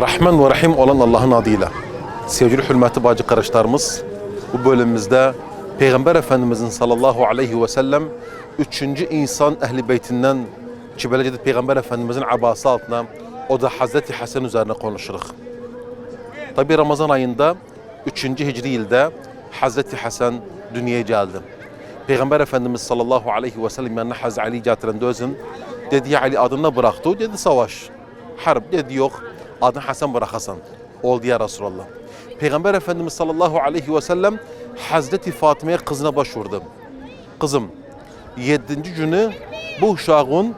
Rahman ve Rahim olan Allah'ın adıyla. Sevgili hürmetli bacı kardeşlerimiz, bu bölümümüzde Peygamber Efendimizin sallallahu aleyhi ve sellem üçüncü insan ehli beytinden ki böylece de Peygamber Efendimizin abası altına o da Hazreti Hasan üzerine konuşuruz. Tabi Ramazan ayında 3. Hicri yılda Hazreti Hasan dünyaya geldi. Peygamber Efendimiz sallallahu aleyhi ve sellem yanına Hazreti Ali getiren dözün. Dedi Ali adını bıraktı. Dedi savaş. Harp dedi yok. Adını Hasan bırakasan. Oldu ya Resulallah. Peygamber Efendimiz sallallahu aleyhi ve sellem Hazreti Fatıma'ya kızına başvurdu. Kızım, yedinci günü bu uşağın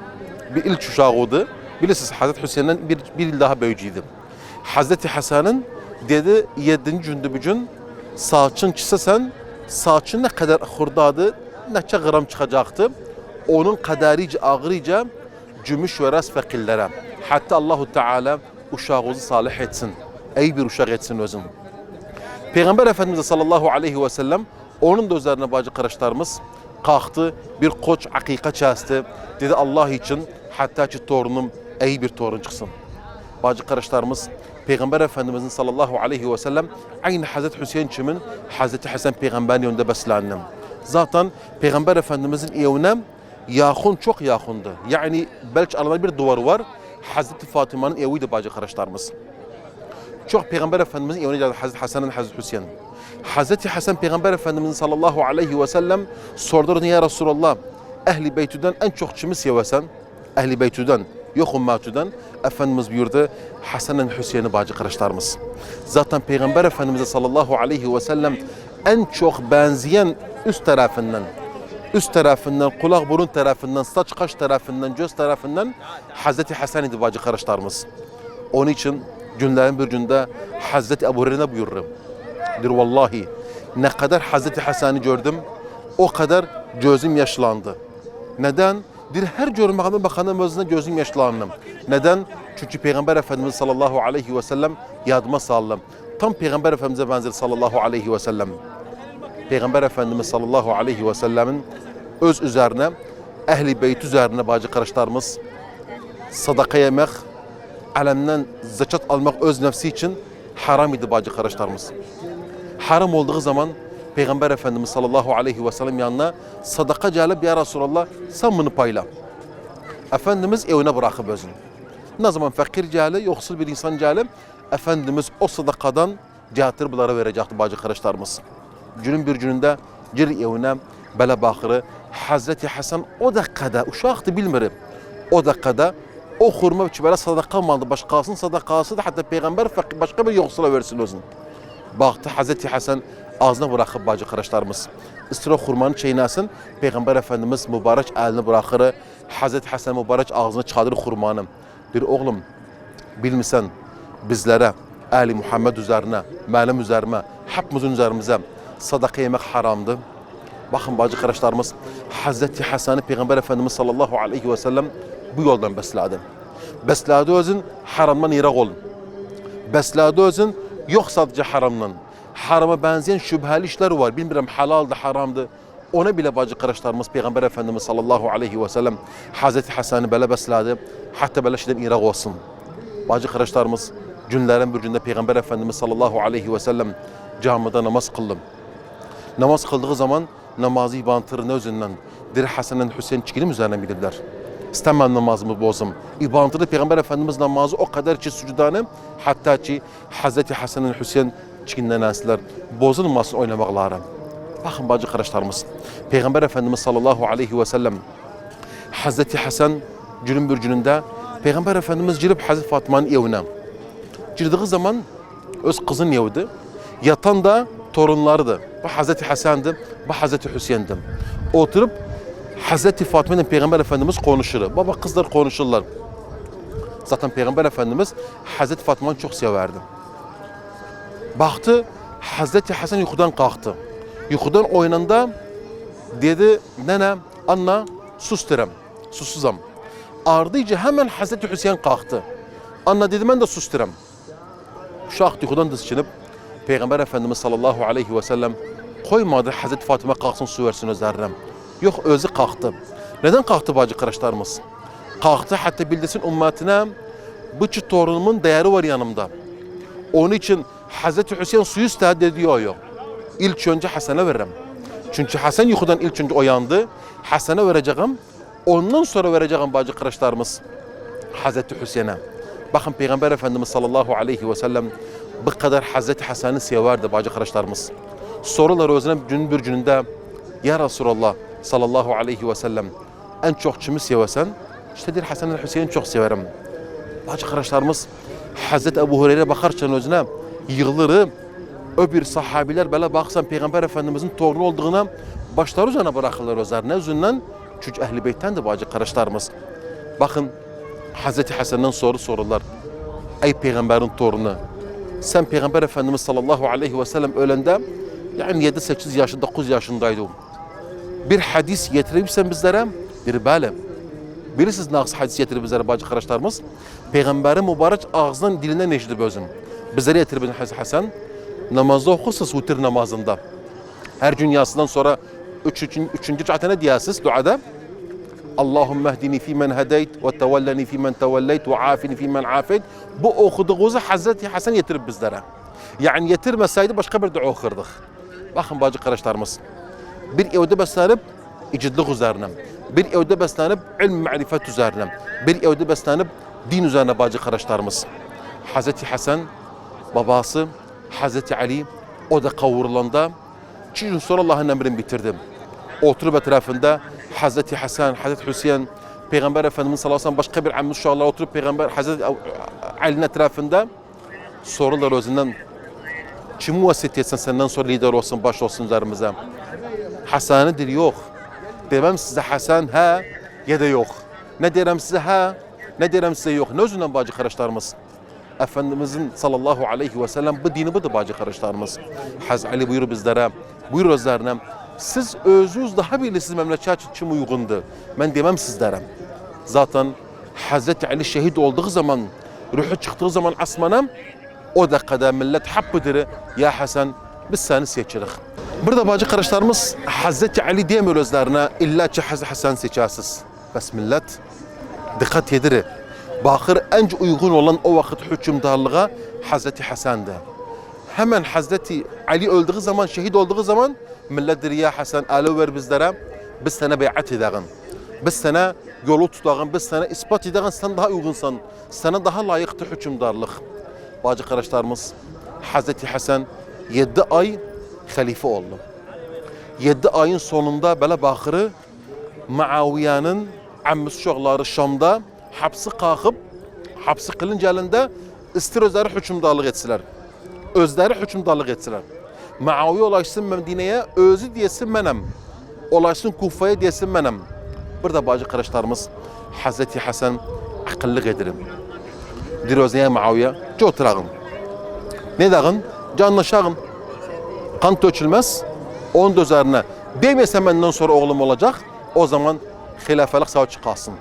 bir ilk uşağıydı. Bilirsiniz Hazreti Hüseyin'den bir, bir yıl daha büyücüydü. Hazreti Hasan'ın dedi yedinci günde bir gün saçın çisesen saçın ne kadar hurdadı, neçe gram çıkacaktı. Onun kaderice ağırıca cümüş ve ras fakirlere. Hatta Allahu Teala uşağınızı salih etsin. Ey bir uşak etsin özün. Peygamber Efendimiz sallallahu aleyhi ve sellem onun da üzerine bacı kardeşlerimiz kalktı bir koç akika çesti. Dedi Allah için hatta ki torunum iyi bir torun çıksın. Bacı kardeşlerimiz Peygamber Efendimizin sallallahu aleyhi ve sellem aynı Hazreti Hüseyin çimin Hazreti Hasan peygamberin yönünde beslendim. Zaten Peygamber Efendimizin evine yakın çok yakındı. Yani belki arada bir duvar var. Hazreti Fatıma'nın eviydi bacı kardeşlerimiz. Çok Peygamber Efendimizin evine geldi Hazreti Hasan'ın Hazreti Hüseyin. Hazreti Hasan Peygamber Efendimizin sallallahu aleyhi ve sellem sordu ya Resulallah ehli beytüden en çok kimi sevesen? Ehli beytüden yok ümmetüden Efendimiz buyurdu Hasan'ın Hüseyin'i bacı kardeşlerimiz. Zaten Peygamber Efendimiz'e sallallahu aleyhi ve sellem en çok benzeyen üst tarafından üst tarafından, kulak burun tarafından, saç kaş tarafından, göz tarafından Hazreti Hasan idi bacı kardeşlerimiz. Onun için günlerin bir günde Hazreti Ebu Hureyre buyururum. Der vallahi ne kadar Hazreti Hasan'ı gördüm o kadar gözüm yaşlandı. Neden? Bir her görmekime bakanım özüne gözüm yaşlandım. Neden? Çünkü Peygamber Efendimiz sallallahu aleyhi ve sellem yadıma sallam. Tam Peygamber Efendimiz'e benzer sallallahu aleyhi ve sellem. Peygamber Efendimiz sallallahu aleyhi ve sellemin öz üzerine, ehli beyt üzerine bacı kardeşlerimiz sadaka yemek, alemden zekat almak öz nefsi için haram idi bacı kardeşlerimiz. Haram olduğu zaman Peygamber Efendimiz sallallahu aleyhi ve sellem yanına sadaka gelip ya Resulallah sen bunu payla. Efendimiz evine bırakıp özünü. Ne zaman fakir gelip, yoksul bir insan gelip Efendimiz o sadakadan getirip bunlara verecekti bacı kardeşlerimiz. Günün bir gününde gir evine bele bakırı Hazreti Hasan o dakikada uşaktı bilmirim. O dakikada o hurma için böyle sadaka mı aldı başkasının sadakası da hatta peygamber fakir başka bir yoksula versin özün. Baktı Hazreti Hasan ağzına bırakıp bacı kardeşlerimiz. İstira hurmanı çiğnesin. Peygamber Efendimiz mübarek elini bırakır. Hazreti Hasan mübarek ağzına çıkarır hurmanı. Bir oğlum bilmişsen bizlere, Ali Muhammed üzerine, mənim üzerime, hepimizin üzerimize sadaka yemek haramdı. Bakın bacı kardeşlerimiz Hazreti Hasan'ı Peygamber Efendimiz sallallahu aleyhi ve sellem bu yoldan besledi. Besledi özün haramdan irak olun. Besledi özün yok sadece haramdan. Harama benzeyen şüpheli işler var. Bilmiyorum halaldı, haramdı. Ona bile bacı kardeşlerimiz Peygamber Efendimiz sallallahu aleyhi ve sellem Hazreti Hasan'ı böyle besledi. Hatta böyle şeyden irak olsun. Bacı kardeşlerimiz günlerin bir günde Peygamber Efendimiz sallallahu aleyhi ve sellem camide namaz kıldım. Namaz kıldığı zaman namazı ibantırın özünden dir Hasan'ın Hüseyin çikilim üzerine bilirler. İstemem namazımı bozum. İbantırı Peygamber Efendimiz namazı o kadar ki sucudanı hatta ki Hazreti Hasan'ın Hüseyin çikinden nesler bozulmasın oynamakları. Bakın bacı kardeşlerimiz. Peygamber Efendimiz sallallahu aleyhi ve sellem Hazreti Hasan günün bir gününde Peygamber Efendimiz girip Hazreti Fatma'nın evine. Girdiği zaman öz kızın eviydi. Yatan da torunlardı. Bu Hazreti Hasan'dı, bu Hazreti Hüseyin'di. Oturup Hazreti Fatma ile Peygamber Efendimiz konuşur. Baba kızlar konuşurlar. Zaten Peygamber Efendimiz Hazreti Fatma'yı çok severdi. Baktı Hazreti Hasan yukarıdan kalktı. Yukarıdan oynanda dedi nene anna sus derim. Susuzam. Ardıyca hemen Hazreti Hüseyin kalktı. Anna dedi ben de sus derim. Uşaq yukarıdan dizçinip Peygamber Efendimiz sallallahu aleyhi ve sellem koymadı Hazreti Fatıma kalksın su versin üzerine. Yok özü kalktı. Neden kalktı bacı kardeşlerimiz? Kalktı hatta bildirsin ümmetine Bu çi torunumun değeri var yanımda. Onun için Hazreti Hüseyin suyu istihad ediyor yok. İlk önce Hasan'a veririm. Çünkü Hasan yukarıdan ilk önce uyandı. Hasan'a vereceğim. Ondan sonra vereceğim bacı kardeşlerimiz. Hazreti Hüseyin'e. Bakın Peygamber Efendimiz sallallahu aleyhi ve sellem bu kadar Hazreti Hasan'ı severdi bacı kardeşlerimiz. Sorular özüne gün bir gününde Ya Resulallah sallallahu aleyhi ve sellem en çok kimi seversen? İşte der Hasan ve Hüseyin'i çok severim. Bacı kardeşlerimiz Hazreti Ebu Hureyre bakarken özüne yığılır. O bir sahabiler böyle baksan Peygamber Efendimizin torunu olduğuna başları üzerine bırakırlar özlerine. Özünden çünkü Ehl-i Beyt'ten de bacı kardeşlerimiz. Bakın Hazreti Hasan'dan soru sorurlar. Ey peygamberin torunu. Sen Peygamber Efendimiz sallallahu aleyhi ve sellem ölende yani 7-8 yaşında 9 yaşındaydı. Bir hadis getirirsen bizlere bir böyle. Bilirsiniz nasıl hadis getirir bizlere bacı kardeşlerimiz. Peygamberin mübarek ağzından dilinden eşitip özüm. Bin Hazreti Hasan. Namazda okursanız vitir namazında. Her gün yasından sonra üç, üçün, üçüncü rükatına diyasız duada. Allahümme ehdini fi men hedeyt ve tevelleni fi men tevelleyt ve afini fi men afeyt. Bu okuduğunuzu Hazreti Hasan getirip bizlere. Yani getirmeseydi başka bir dua okurduk. Bakın bacı kardeşlerimiz. Bir evde beslenip icidlik üzerine. Bir evde beslenip ilm marifet üzerine. Bir evde beslenip din üzerine bacı kardeşlerimiz. Hazreti Hasan babası Hazreti Ali o da kavurulanda Çin sonra Allah'ın emrini bitirdim. Oturup etrafında Hazreti Hasan, Hazreti Hüseyin, Peygamber Efendimiz sallallahu aleyhi ve sellem başka bir ammi şu oturup Peygamber Hazreti Ali'nin etrafında sorular özünden kim vasiyet etsen senden sonra lider olsun, baş olsun üzerimize. Hasan'ıdır yok. Demem size Hasan ha ya da yok. Ne derim size ha ne derim size yok. Ne özünden bacı kardeşlerimiz. Efendimizin sallallahu aleyhi ve sellem bu dini budur bacı kardeşlerimiz. Haz Ali buyurur bizlere, buyur özlerine. Siz özünüz daha bilirsiniz memleket için uygundu. Ben demem sizlere. Zaten Hazreti Ali şehit olduğu zaman, ruhu çıktığı zaman asmana o dakikada millet happıdır. Ya Hasan biz seni seçirik. Burada bacı kardeşlerimiz Hazreti Ali demiyor özlerine illa ki Hasan seçersiz. Bes millet dikkat edilir. Bakır en uygun olan o vakit hükümdarlığa Hazreti Hasan'dı. Hemen Hazreti Ali öldüğü zaman, şehit olduğu zaman millet der ya Hasan alo ver bizlere. Biz sana beyat edelim. Biz sana yolu tutağın, biz sana ispat edelim. Sen daha uygunsan, sana daha layıktır hükümdarlık. Bacı kardeşlerimiz Hazreti Hasan 7 ay halife oldu. 7 ayın sonunda böyle Bakır'ı Muaviye'nin ammisi çoğları Şam'da hapsi kalkıp hapsi kılınca elinde istir özleri hükümdarlık etsinler. Özleri hükümdarlık etsinler. Muaviye ulaşsın Medine'ye özü diyesin benim. Ulaşsın Kufa'ya diyesin benim. Burada bacı kardeşlerimiz Hazreti Hasan akıllık edelim. Dir özeye Muaviye, co oturağın. Ne dağın? Canlaşağın. Kan tökülmez. Onun da üzerine demesem benden sonra oğlum olacak. O zaman hilafelik savcı kalsın.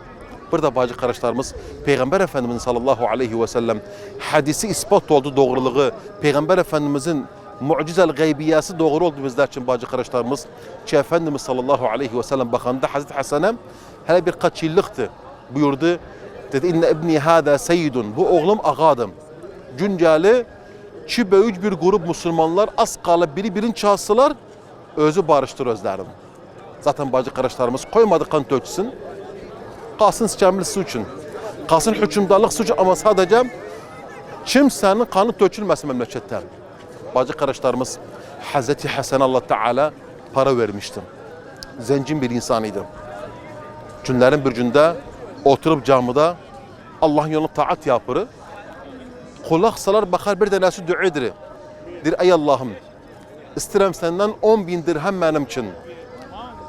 Burada bacı kardeşlerimiz Peygamber Efendimizin sallallahu aleyhi ve sellem hadisi ispat oldu doğruluğu. Peygamber Efendimizin mucizel gaybiyası doğru oldu bizler için bacı kardeşlerimiz. Ki Efendimiz sallallahu aleyhi ve sellem bakanda Hazreti Hasan'a hele birkaç yıllıktı. Buyurdu. Dedi inne ibni hâdâ seyyidun. Bu oğlum ağadım. Günceli ki böyük bir grup Müslümanlar az kalıp biri birini çalsalar özü barıştır özlerim. Zaten bacı kardeşlerimiz koymadı kan töksün. Kalsın sikemli su için. Kalsın hükümdarlık su için ama sadece kimsenin kanı tökülmesin memlekette. Bacı kardeşlerimiz Hazreti Hasan Allah Teala para vermişti. Zencin bir insanıydı. Günlerin bir günde oturup camıda Allah'ın yolunu taat yapırı. Kulak salar bakar bir tanesi dua edir. Der ey Allah'ım istirem senden 10 bin dirhem benim için.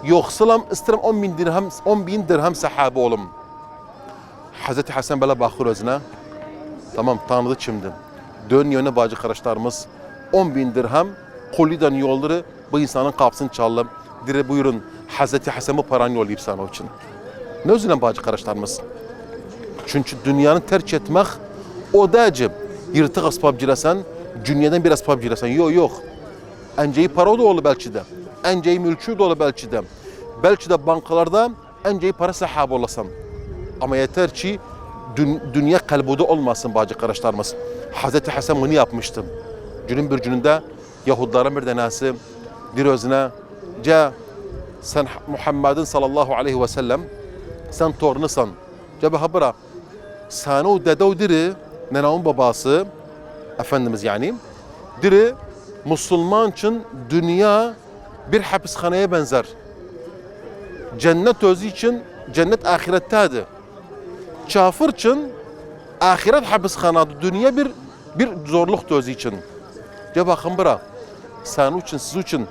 Yoksulam istirem 10 bin dirhem 10 bin dirhem sahabe olum. Hazreti Hasan böyle bakır özüne. Tamam tanıdı şimdi. Dön yöne bacı kardeşlerimiz 10 bin dirhem koliden yolları bu insanın kapısını çaldım. Dire buyurun Hazreti Hasan bu paranı yollayıp sana için. Ne özüne bacı kardeşlerimiz? Çünkü dünyanı terk etmek o da acib. Yırtık asbab giresen, dünyadan bir asbab giresen. Yok yok. Enceyi para da olur belki de. Enceyi mülkü de olur belki de. Belki de bankalarda enceyi para sahibi olasam. Ama yeter ki dün- dünya kalbuda olmasın bacı kardeşlerimiz. Hazreti Hasan bunu yapmıştı. Günün bir gününde Yahudilerin bir tanesi bir özüne ce sen Muhammed'in sallallahu aleyhi ve sellem sen torunusan. Ce habıra sana o dede o diri nenavun babası Efendimiz yani diri Müslüman için dünya bir hapishaneye benzer. Cennet özü için cennet ahirettedir. Kafir için ahiret hapishanadır. Dünya bir bir zorluk özü için. Ya bakın bura. Sen için, siz için.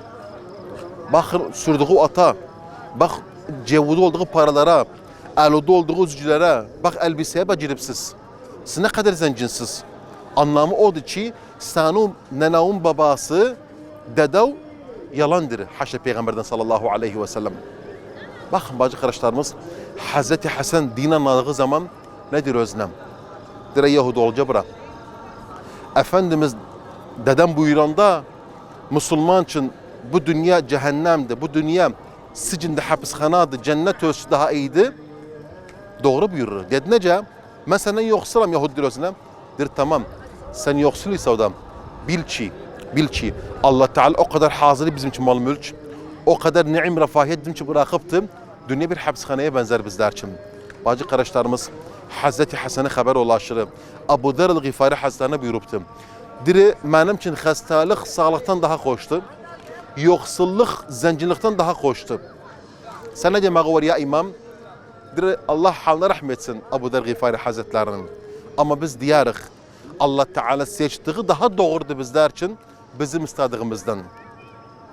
Bakın sürdüğü ata. Bak cevudu olduğu paralara. Eludu olduğu üzücülere. Bak elbiseye beciripsiz. Siz ne kadar zencinsiz. Anlamı odur ki senin nenavun babası dedev yalandır. Haşa Peygamberden sallallahu aleyhi ve sellem. Bakın bacı kardeşlerimiz Hazreti Hasan din anladığı zaman nedir özlem? Dire Yahudi olca bırak. Efendimiz dedem buyuranda Müslüman için bu dünya cehennemdi. Bu dünya sicinde hapishanadı. Cennet ölçüsü daha iyiydi. Doğru buyurur. Dedi nece? Ben senden yoksulam Yahudi özlem. Der tamam. Sen yoksul ise adam. Bil ki, bil ki Allah Teala o kadar hazırı bizim için mal mülk. O kadar ni'im refahiyet bizim için bırakıptı. Dünya bir hapishaneye benzer bizler için. Bacı kardeşlerimiz Hazreti Hasan'ı haber ulaşırı. Abu Dar el-Gifari Hazretlerine buyuruptu. Diri benim için hastalık sağlıktan daha hoştu. Yoksulluk zencilikten daha hoştu. Sen ne demek var ya imam? Diri Allah haline rahmetsin Abu Dar Gifari Hazretlerinin. Ama biz diyarık. Allah Teala seçtiği daha doğrudu bizler için bizim istediğimizden.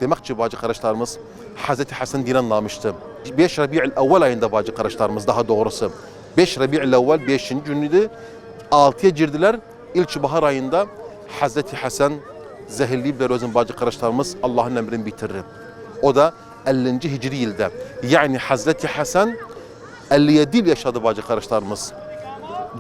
Demek ki bacı kardeşlerimiz Hazreti Hasan din anlamıştı. 5 Rabi'ül evvel ayında bacı kardeşlerimiz daha doğrusu. 5 Rabi'ül evvel 5. günüydü. 6'ya girdiler. İlk bahar ayında Hazreti Hasan zehirleyip de özün bacı kardeşlerimiz Allah'ın emrini bitirir. O da 50. Hicri yılda. Yani Hazreti Hasan 57 yıl yaşadı bacı kardeşlerimiz.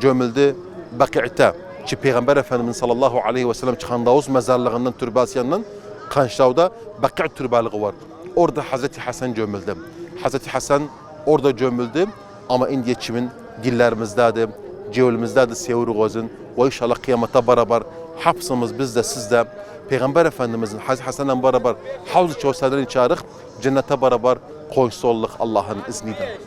Gömüldü Bakı'ta ki Peygamber Efendimiz sallallahu aleyhi ve sellem Çıkandavuz mezarlığından türbasyanından Kanşav'da Bakı türbalığı var. Orada Hazreti Hasan gömüldü. Hazreti Hasan orada gömüldü ama indiye kimin dillerimizdedir, cevlimizdedir sevru gözün ve inşallah kıyamata beraber hapsımız bizde sizde Peygamber Efendimizin Hazreti Hasan'la beraber Havz-ı Kevser'den içarık cennete beraber koysolluk Allah'ın izniyle.